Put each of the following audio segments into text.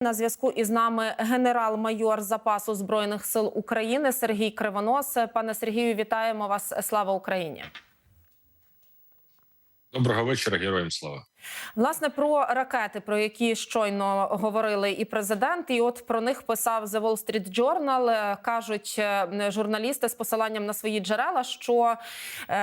На зв'язку із нами генерал-майор запасу збройних сил України Сергій Кривонос. Пане Сергію, вітаємо вас. Слава Україні. Доброго вечора, героям слава. Власне про ракети, про які щойно говорили і президент, і от про них писав The Wall Street Journal. Е, Кажуть е, журналісти з посиланням на свої джерела, що е,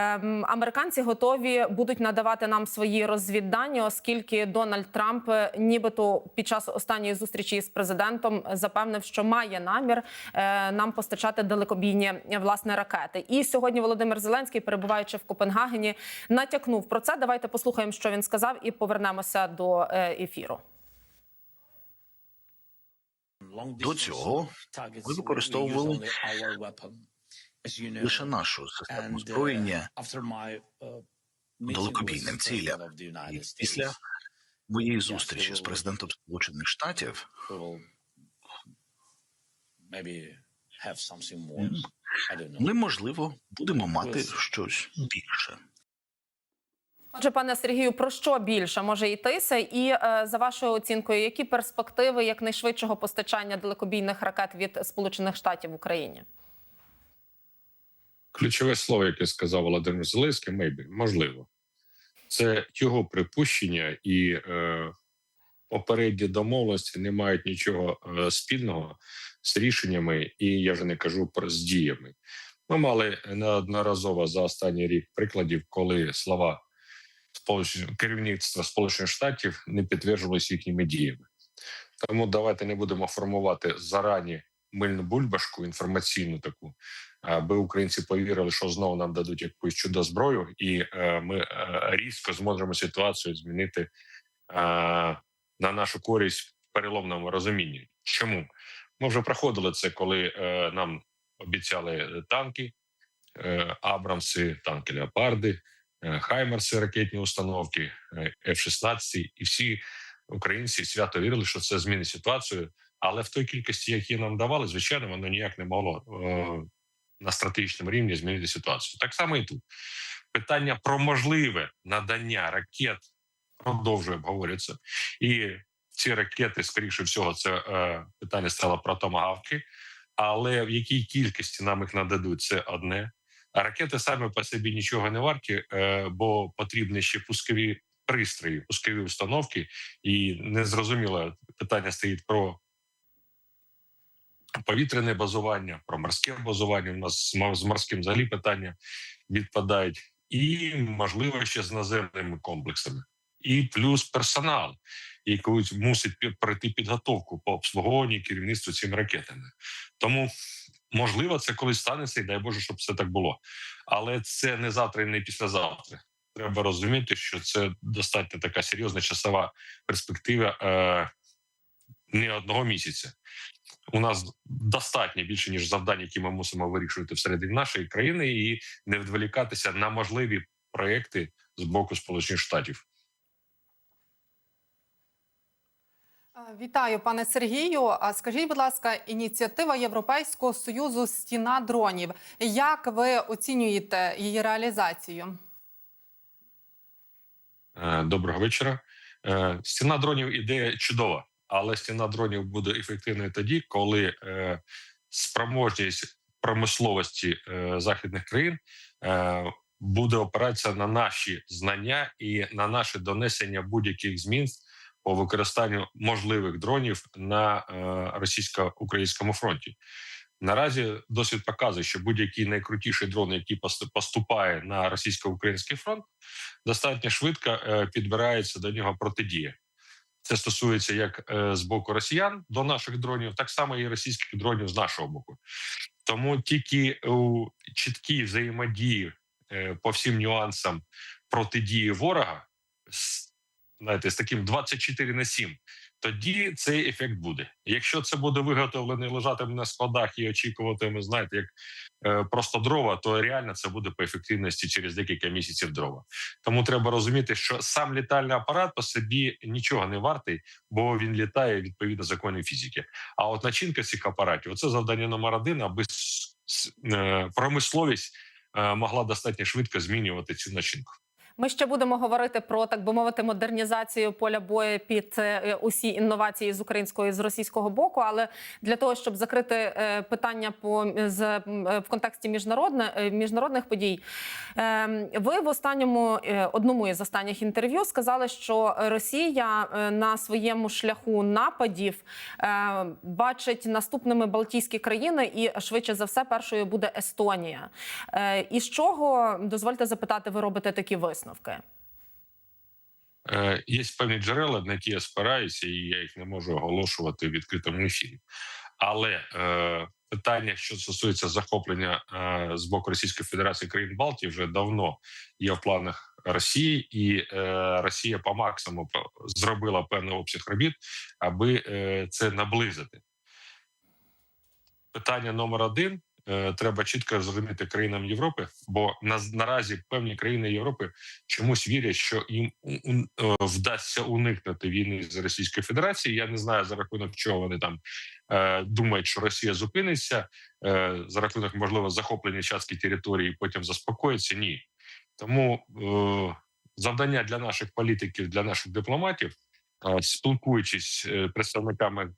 американці готові будуть надавати нам свої розвіддані, оскільки Дональд Трамп, е, нібито під час останньої зустрічі з президентом, запевнив, що має намір е, нам постачати далекобійні власне ракети. І сьогодні Володимир Зеленський, перебуваючи в Копенгагені, натякнув про це. Давайте послухаємо, що він сказав, і повернемося до е, ефіру. До цього ми використовували лише нашу систему озброєння далекобійним цілям. І після моєї зустрічі з президентом Сполучених Штатів ми, можливо, будемо мати щось більше. Отже, пане Сергію, про що більше може йтися? І е, за вашою оцінкою, які перспективи якнайшвидшого постачання далекобійних ракет від Сполучених Штатів в Україні? Ключове слово, яке сказав Володимир Зеленський, maybe, можливо, це його припущення і е, попередні домовленості не мають нічого е, спільного з рішеннями, і я вже не кажу про з діями. Ми мали неодноразово за останній рік прикладів, коли слова керівництва Сполучених Штатів не підтверджувалися їхніми діями. Тому давайте не будемо формувати зарані мильну бульбашку інформаційну таку, аби українці повірили, що знову нам дадуть якусь чудо зброю, і е, ми е, різко зможемо ситуацію змінити е, на нашу користь в переломному розумінні. Чому ми вже проходили це, коли нам обіцяли танки, Абрамси, танки Леопарди. Е, Хаймерси, ракетні установки, F-16, і всі українці свято вірили, що це змінить ситуацію. Але в той кількості, які нам давали, звичайно, воно ніяк не могло е, на стратегічному рівні змінити ситуацію. Так само і тут питання про можливе надання ракет продовжує обговорюватися. І ці ракети, скоріше всього, це е, питання стало про томагавки. Але в якій кількості нам їх нададуть, це одне. Ракети самі по собі нічого не варті, е, бо потрібні ще пускові пристрої, пускові установки, і незрозуміло питання стоїть про повітряне базування, про морське базування. У нас з морським взагалі питання відпадають, і можливо ще з наземними комплексами, і плюс персонал, який мусить пройти підготовку по обслуговуванню керівництву цими ракетами. Тому можливо, це колись станеться, і дай Боже, щоб все так було. Але це не завтра і не післязавтра. Треба розуміти, що це достатньо така серйозна часова перспектива е, не одного місяця. У нас достатньо більше ніж завдань, які ми мусимо вирішувати всередині нашої країни, і не відволікатися на можливі проекти з боку Сполучених Штатів. Вітаю, пане Сергію. А скажіть, будь ласка, ініціатива Європейського союзу стіна дронів. Як ви оцінюєте її реалізацію? Доброго вечора. Стіна дронів ідея чудова, але стіна дронів буде ефективною тоді, коли спроможність промисловості західних країн буде опиратися на наші знання і на наше донесення будь-яких змін по використанню можливих дронів на е, російсько-українському фронті. Наразі досвід показує, що будь-який найкрутіший дрон, який поступає на російсько-український фронт, достатньо швидко е, підбирається до нього протидія. Це стосується як е, з боку росіян до наших дронів, так само і російських дронів з нашого боку. Тому тільки у чіткій взаємодії по всім нюансам протидії ворога знаєте, з таким 24 на 7, тоді цей ефект буде. Якщо це буде виготовлений, лежатиме на складах і очікуватиме, знаєте, як е, просто дрова, то реально це буде по ефективності через декілька місяців дрова. Тому треба розуміти, що сам літальний апарат по собі нічого не вартий, бо він літає відповідно законів фізики. А от начинка цих апаратів це завдання номер один, аби е, промисловість е, могла достатньо швидко змінювати цю начинку. Ми ще будемо говорити про так би мовити модернізацію поля бою під е, усі інновації з українського і з російського боку. Але для того, щоб закрити е, питання по з е, в контексті міжнародне, е, міжнародних подій, е, ви в останньому е, одному із останніх інтерв'ю сказали, що Росія е, на своєму шляху нападів е, бачить наступними Балтійські країни, і швидше за все першою буде Естонія. Е, І з чого дозвольте запитати, ви робите такі висновки? Е, Є певні джерела, на які я спираюся, і я їх не можу оголошувати в відкритому ефірі. Але е, питання, що стосується захоплення е, з боку Російської Федерації країн Балтії, вже давно є в планах Росії, і е, Росія по максимуму зробила певний обсяг робіт, аби е, це наблизити. Питання номер один. Е, Треба чітко зрозуміти країнам Європи, бо на, наразі певні країни Європи чомусь вірять, що їм е, вдасться уникнути війни з Російською Федерацією. Я не знаю за рахунок чого вони там е, думають, що Росія зупиниться е, за рахунок можливо захоплення частки території, і потім заспокоїться. Ні, тому е, завдання для наших політиків, для наших дипломатів. е, Спілкуючись е, представниками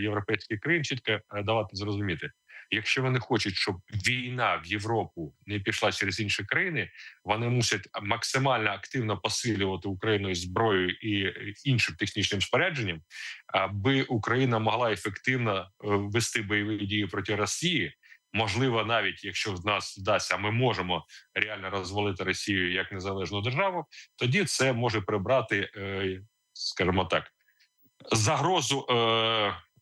європейських країн, чітко давати зрозуміти, якщо вони хочуть, щоб війна в Європу не пішла через інші країни, вони мусять максимально активно посилювати Україну зброєю і е, іншим технічним спорядженням, аби Україна могла ефективно е, вести бойові дії проти Росії. Можливо, навіть якщо в нас вдасться, ми можемо реально розвалити Росію як незалежну державу, тоді це може прибрати, е, скажімо так, загрозу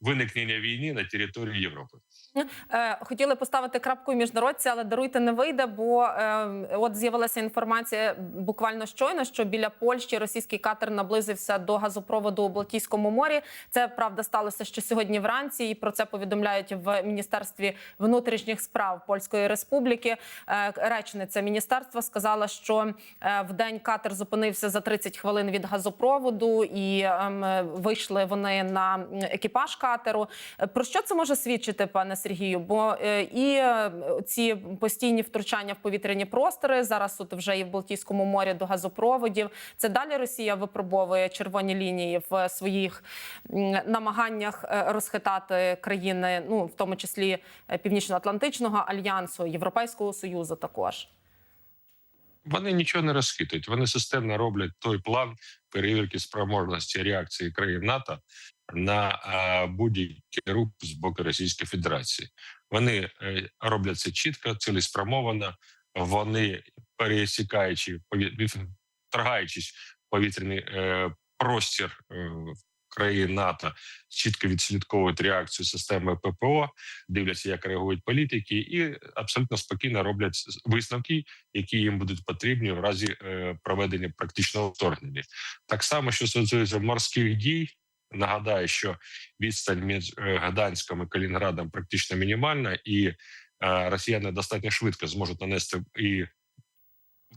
виникнення війни на території Європи. Е, Хотіли поставити крапку міжнародці, але даруйте не вийде. Бо е, от з'явилася інформація буквально щойно, що біля Польщі російський катер наблизився до газопроводу у Балтійському морі. Це правда сталося ще сьогодні вранці, і про це повідомляють в міністерстві внутрішніх справ Польської Республіки. Е, Речниця міністерства сказала, що в день катер зупинився за 30 хвилин від газопроводу, і ем, вийшли вони на екіпаж катеру. Про що це може свідчити, пане Сергію? Бо е, і е, ці постійні втручання в повітряні простори зараз тут вже і в Балтійському морі до газопроводів. Це далі Росія випробовує червоні лінії в своїх намаганнях е, розхитати країни, ну в тому числі Північно-Атлантичного альянсу, Європейського союзу також. Вони нічого не розхитують. Вони системно роблять той план перевірки спроможності реакції країн НАТО на будь-який рух з боку Російської Федерації. Вони е, роблять це чітко, цілеспрямовано. Вони пересікаючи в повітряний е, простір е, країн НАТО, чітко відслідковують реакцію системи ППО, дивляться, як реагують політики, і абсолютно спокійно роблять висновки, які їм будуть потрібні в разі проведення практичного вторгнення. Так само, що стосується морських дій, нагадаю, що відстань між е, Гданськом і Калінградом практично мінімальна, і е, росіяни достатньо швидко зможуть нанести і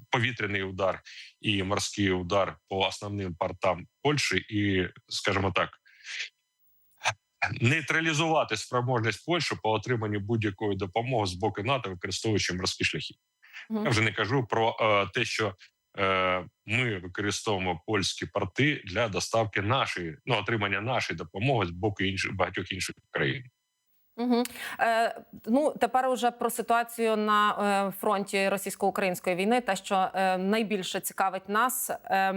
повітряний удар, і морський удар по основним портам Польщі, і, скажімо так. Нейтралізувати спроможність Польщі по отриманню будь-якої допомоги з боку НАТО, використовуючи морські шляхи. Я вже не кажу про е, те, що ми використовуємо польські порти для доставки нашої ну отримання нашої допомоги з боку інших багатьох інших країн. Угу. Е, ну тепер уже про ситуацію на е, фронті російсько-української війни. Те, що е, найбільше цікавить нас е,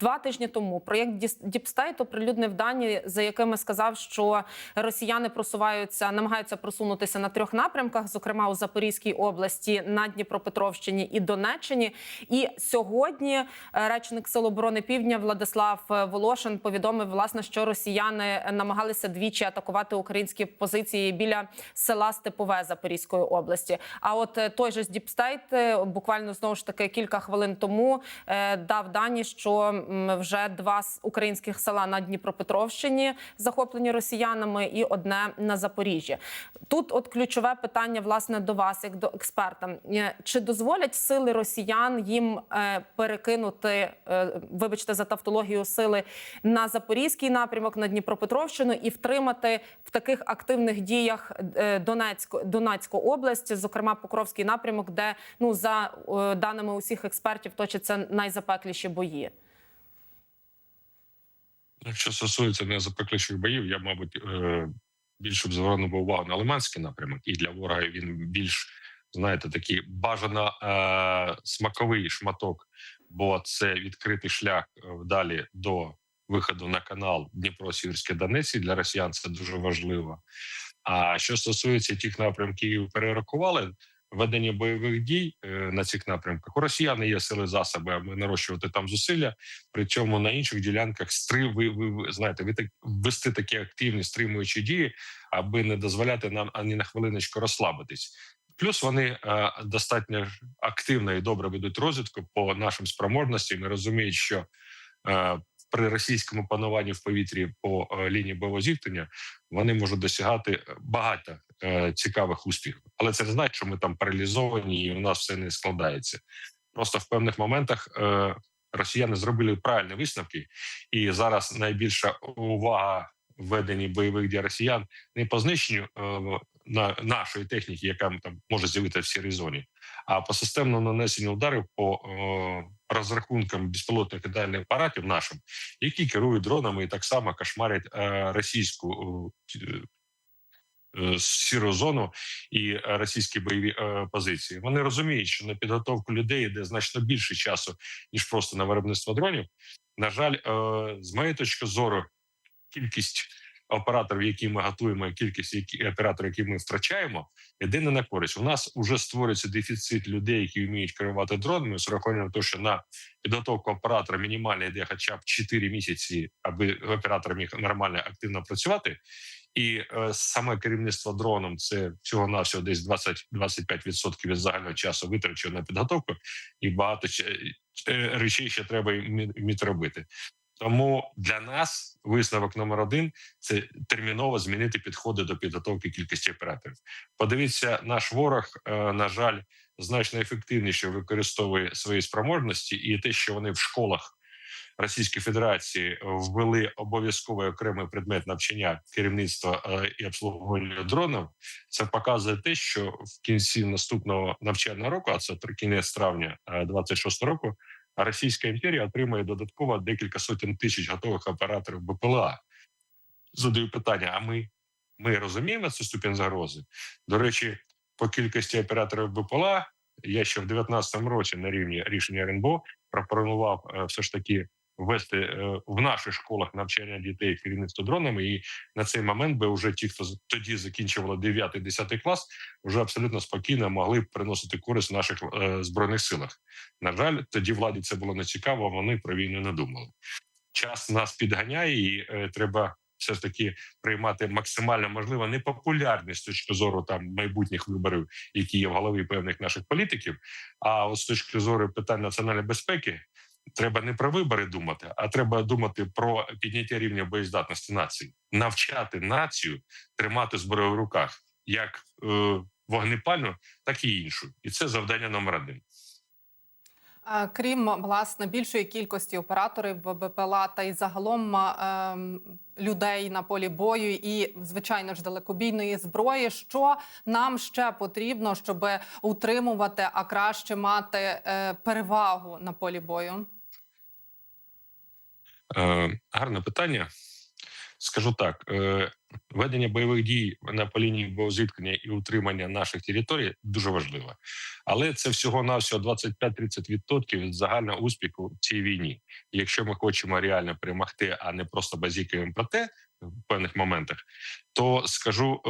два тижні тому. Проєкт Діс- Діпстейт оприлюднив дані, за якими сказав, що росіяни просуваються, намагаються просунутися на трьох напрямках, зокрема у Запорізькій області, на Дніпропетровщині і Донеччині. І сьогодні е, речник Сил оборони Півдня Владислав е, Волошин повідомив власне, що росіяни намагалися двічі атакувати українські позиції біля села Степове Запорізької області. А от е, той же Діпстейт буквально знову ж таки кілька хвилин тому е, дав дані, що вже два українських села на Дніпропетровщині захоплені росіянами, і одне на Запоріжжі. Тут от ключове питання власне до вас, як до експерта. Е, Чи дозволять сили росіян їм е, перекинути, е, вибачте за тавтологію, сили на запорізький напрямок, на Дніпропетровщину і втримати в таких активних активних діях Донецьку Донецьку область, зокрема Покровський напрямок, де ну за е, даними усіх експертів точаться найзапекліші бої. Якщо стосується незапекліших боїв, я, мабуть, е, більше б звернув увагу на Лиманський напрямок, і для ворога він більш, знаєте, такий бажано е, смаковий шматок, бо це відкритий шлях далі до виходу на канал Дніпро-Сіверський Донець. Для росіян це дуже важливо. А що стосується тих напрямків, перерахували, ведення бойових дій е, на цих напрямках у росіян є сили засоби, аби нарощувати там зусилля. При цьому на інших ділянках стри, ви, ви, знаєте, ви так вести такі активні стримуючі дії, аби не дозволяти нам ані на хвилиночку розслабитись. Плюс вони е, достатньо активно і добре ведуть розвідку по нашим спроможностям. і розуміють, що е, при російському пануванні в повітрі по е, лінії бойового зіткнення вони можуть досягати багато е, цікавих успіхів. Але це не значить, що ми там паралізовані і у нас все не складається. Просто в певних моментах е, росіяни зробили правильні висновки, і зараз найбільша увага в веденні бойових дій росіян не по знищенню е, на нашої техніки, яка там може з'явитися в сірій зоні, а по системному нанесенню ударів по е, розрахункам безпілотних літальних апаратів нашим, які керують дронами і так само кошмарять е, російську е, е, сіру зону і російські бойові е, позиції. Вони розуміють, що на підготовку людей йде значно більше часу ніж просто на виробництво дронів. На жаль, е, з моєї точки зору, кількість операторів, які ми готуємо, і кількість які операторів, які ми втрачаємо, йде не на користь. У нас вже створюється дефіцит людей, які вміють керувати дронами. З урахуванням того, що на підготовку оператора мінімально йде хоча б 4 місяці, аби оператор міг нормально активно працювати. І е, саме керівництво дроном це всього навсього десь 20-25% від загального часу витрачено на підготовку, і багато е, речей ще треба робити. Тому для нас висновок номер один це терміново змінити підходи до підготовки кількості операторів. Подивіться, наш ворог, е, на жаль, значно ефективніше використовує свої спроможності, і те, що вони в школах Російської Федерації ввели обов'язковий окремий предмет навчання керівництва е, і обслуговування дронів, це показує те, що в кінці наступного навчального року, а це кінець травня 26 року, Російська імперія отримує додатково декілька сотень тисяч готових операторів БПЛА. Задаю питання: а ми, ми розуміємо цю ступінь загрози? До речі, по кількості операторів БПЛА я ще в 2019 році на рівні рішення РНБО пропонував е, все ж таки ввести е, в наших школах навчання дітей керівництво дронами. І на цей момент би вже ті, хто тоді закінчували 9-10 клас, вже абсолютно спокійно могли б приносити користь в наших е, збройних силах. На жаль, тоді владі це було не цікаво. Вони про війну не думали. Час нас підганяє, і е, треба все ж таки приймати максимально можливо непопулярні з точки зору там майбутніх виборів, які є в голові певних наших політиків. А от з точки зору питань національної безпеки. Треба не про вибори думати, а треба думати про підняття рівня боєздатності нації, навчати націю тримати зброю в руках, як е, вогнепальну, так і іншу. І це завдання номер один. Е, Крім власне більшої кількості операторів БПЛА та й загалом ем, людей на полі бою, і звичайно ж далекобійної зброї, що нам ще потрібно, щоб утримувати, а краще мати е, перевагу на полі бою? Е, гарне питання. Скажу так: е, ведення бойових дій на по лінії боєзіткнення і утримання наших територій дуже важливо, але це всього навсього 25-30% від загального успіху в цій війні. Якщо ми хочемо реально перемогти, а не просто базікаємо про те в певних моментах, то скажу е,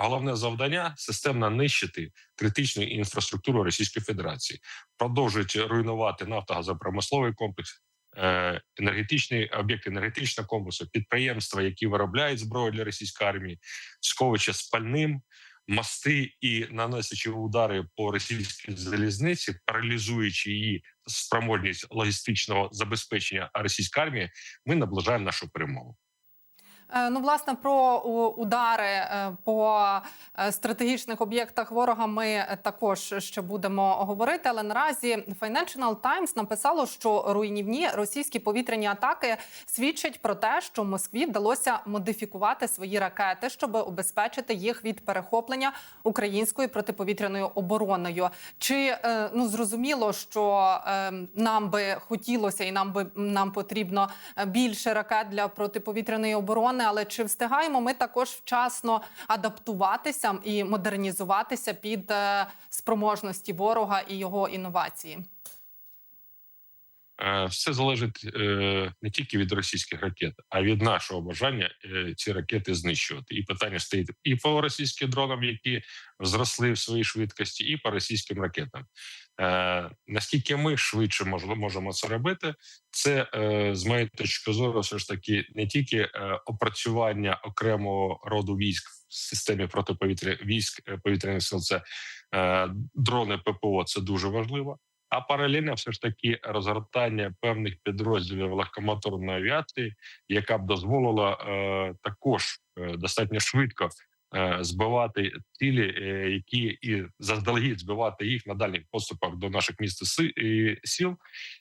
головне завдання системно нищити критичну інфраструктуру Російської Федерації, продовжують руйнувати нафтогазопромисловий комплекс е, енергетичний об'єкт енергетичного комплексу, підприємства, які виробляють зброю для російської армії, сховища з пальним, мости і наносячи удари по російській залізниці, паралізуючи її спроможність логістичного забезпечення російської армії, ми наближаємо нашу перемогу. Е, Ну, власне, про удари е, по е, стратегічних об'єктах ворога ми також ще будемо говорити. Але наразі Financial Times написало, що руйнівні російські повітряні атаки свідчать про те, що Москві вдалося модифікувати свої ракети, щоб убезпечити їх від перехоплення українською протиповітряною обороною. Чи ну зрозуміло, що нам би хотілося і нам би нам потрібно більше ракет для протиповітряної оборони, але чи встигаємо ми також вчасно адаптуватися і модернізуватися під е, спроможності ворога і його інновації? Е, Все залежить е, не тільки від російських ракет, а від нашого бажання е, ці ракети знищувати. І питання стоїть і по російським дронам, які зросли в своїй швидкості, і по російським ракетам. Е, Наскільки ми швидше можемо, це робити, це е, з моєї точки зору, все ж таки не тільки опрацювання окремого роду військ в системі протиповітря військ повітряних сил. Це дрони ППО. Це дуже важливо. А паралельно все ж таки розгортання певних підрозділів легкомоторної авіації, яка б дозволила е, також е, достатньо швидко е, збивати цілі, е, які і заздалегідь збивати їх на дальніх поступах до наших міст і сіл.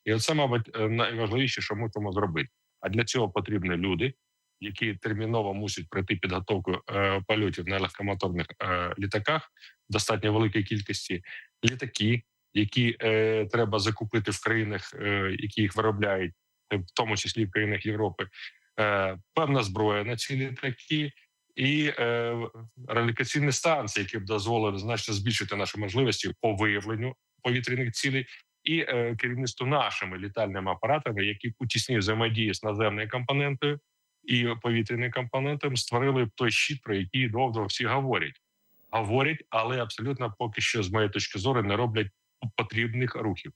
І оце, мабуть, е, найважливіше, що ми можемо зробити. А для цього потрібні люди, які терміново мусять пройти підготовку е, польотів на легкомоторних е, літаках в достатньо великій кількості літаки які е, треба закупити в країнах, е, які їх виробляють, е, в тому числі в країнах Європи, е, певна зброя на ці літаки і е, релікаційні станції, які б дозволили значно збільшити наші можливості по виявленню повітряних цілей. І е, керівництво нашими літальними апаратами, які у тісній взаємодії з наземною компонентою і повітряним компонентом, створили той щит, про який довго всі говорять. Говорять, але абсолютно поки що, з моєї точки зору, не роблять потрібних рухів.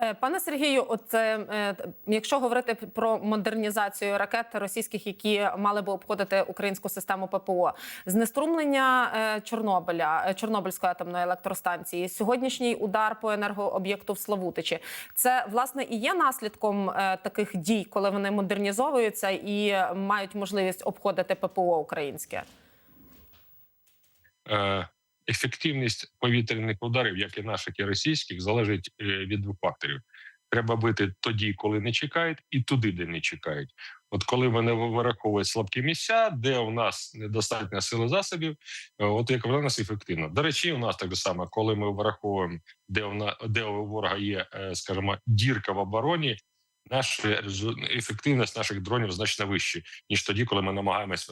Е, Пане Сергію, от е, якщо говорити про модернізацію ракет російських, які мали би обходити українську систему ППО, знеструмлення е, Чорнобиля, Чорнобильської атомної електростанції, сьогоднішній удар по енергооб'єкту в Славутичі, це власне і є наслідком е, таких дій, коли вони модернізовуються і мають можливість обходити ППО українське. Е, ефективність повітряних ударів, як і наших, і російських, залежить е, від двох факторів. Треба бити тоді, коли не чекають, і туди, де не чекають. От коли вони вираховують слабкі місця, де у нас недостатньо сили засобів, е, от як вона нас ефективна. До речі, у нас так само, коли ми вираховуємо, де у на де у ворога є, е, скажімо, дірка в обороні. Наша ефективність наших дронів значно вища, ніж тоді, коли ми намагаємось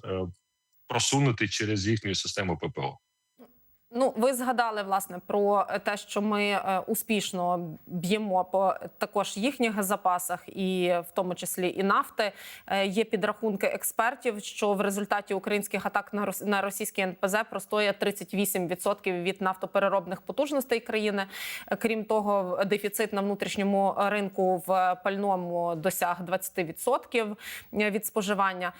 просунути через їхню систему ППО. Ну, ви згадали власне про те, що ми е, успішно б'ємо по також їхніх запасах, і в тому числі і нафти. Е, Є підрахунки експертів, що в результаті українських атак на рос- російські НПЗ простоє 38% від нафтопереробних потужностей країни. Е, Крім того, дефіцит на внутрішньому ринку в пальному досяг 20% від споживання.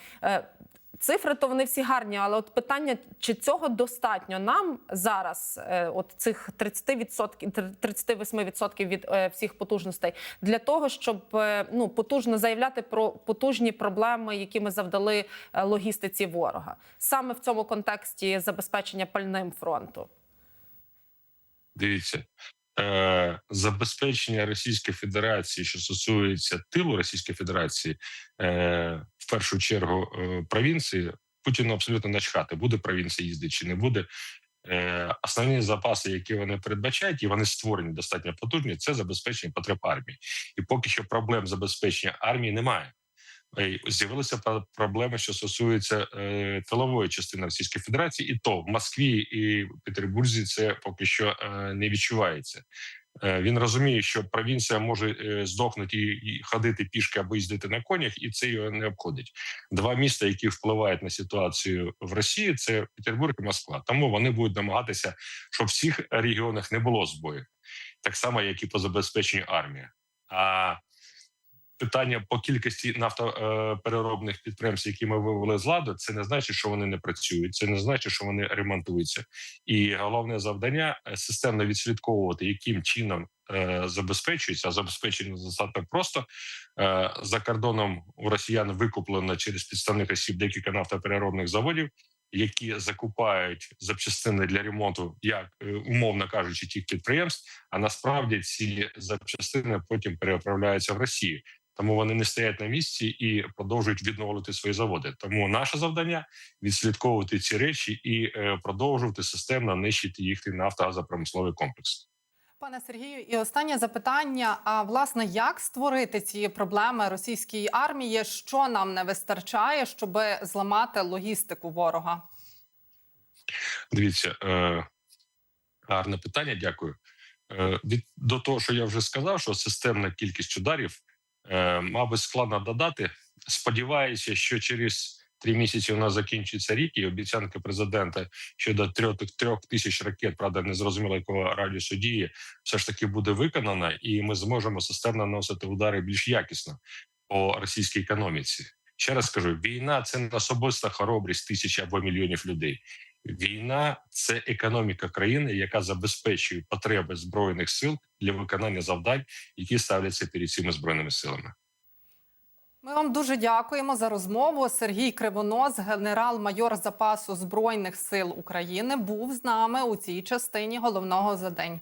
Цифри то вони всі гарні, але от питання, чи цього достатньо нам зараз, е, от цих 30%, 38% від е, всіх потужностей, для того, щоб е, ну потужно заявляти про потужні проблеми, які ми завдали логістиці ворога, саме в цьому контексті забезпечення пальним фронту. Дивіться, е, забезпечення Російської Федерації, що стосується тилу Російської Федерації, е, в першу чергу е, провінції, Путіну абсолютно начхати, буде провінція їздити чи не буде. Е, основні запаси, які вони передбачають, і вони створені достатньо потужні, це забезпечення потреб армії. І поки що проблем забезпечення армії немає. Е, З'явилися проблеми, що стосуються е, тилової частини Російської Федерації, і то в Москві і Петербурзі це поки що е, не відчувається. Він розуміє, що провінція може здохнути і, ходити пішки або їздити на конях, і це його не обходить. Два міста, які впливають на ситуацію в Росії, це Петербург і Москва. Тому вони будуть намагатися, щоб в всіх регіонах не було збою, так само, як і по забезпеченню армії. А питання по кількості нафтопереробних підприємств, які ми вивели з ладу, це не значить, що вони не працюють, це не значить, що вони ремонтуються. І головне завдання е, системно відслідковувати, яким чином е, забезпечується. А забезпечення достатньо просто Е, за кордоном у росіян викуплено через підставних осіб декілька нафтопереробних заводів, які закупають запчастини для ремонту, як е, умовно кажучи, тих підприємств. А насправді ці запчастини потім переправляються в Росію. Тому вони не стоять на місці і продовжують відновлювати свої заводи. Тому наше завдання відслідковувати ці речі і е, продовжувати системно нищити їхній нафтогазопромисловий комплекс. Пане Сергію, і останнє запитання: а власне, як створити ці проблеми російській армії? Що нам не вистачає, щоб зламати логістику ворога? Дивіться, е, гарне питання. Дякую. Е, від до того, що я вже сказав, що системна кількість ударів, мабуть, складно додати. Сподіваюся, що через три місяці у нас закінчиться рік, і обіцянки президента щодо трьох трьох тисяч ракет, правда, не зрозуміло якого радіусу дії, все ж таки буде виконана, і ми зможемо системно наносити удари більш якісно по російській економіці. Ще раз скажу: війна це не особиста хоробрість тисяч або мільйонів людей. Війна це економіка країни, яка забезпечує потреби збройних сил для виконання завдань, які ставляться перед цими збройними силами. Ми вам дуже дякуємо за розмову. Сергій Кривонос, генерал-майор запасу збройних сил України, був з нами у цій частині головного за день.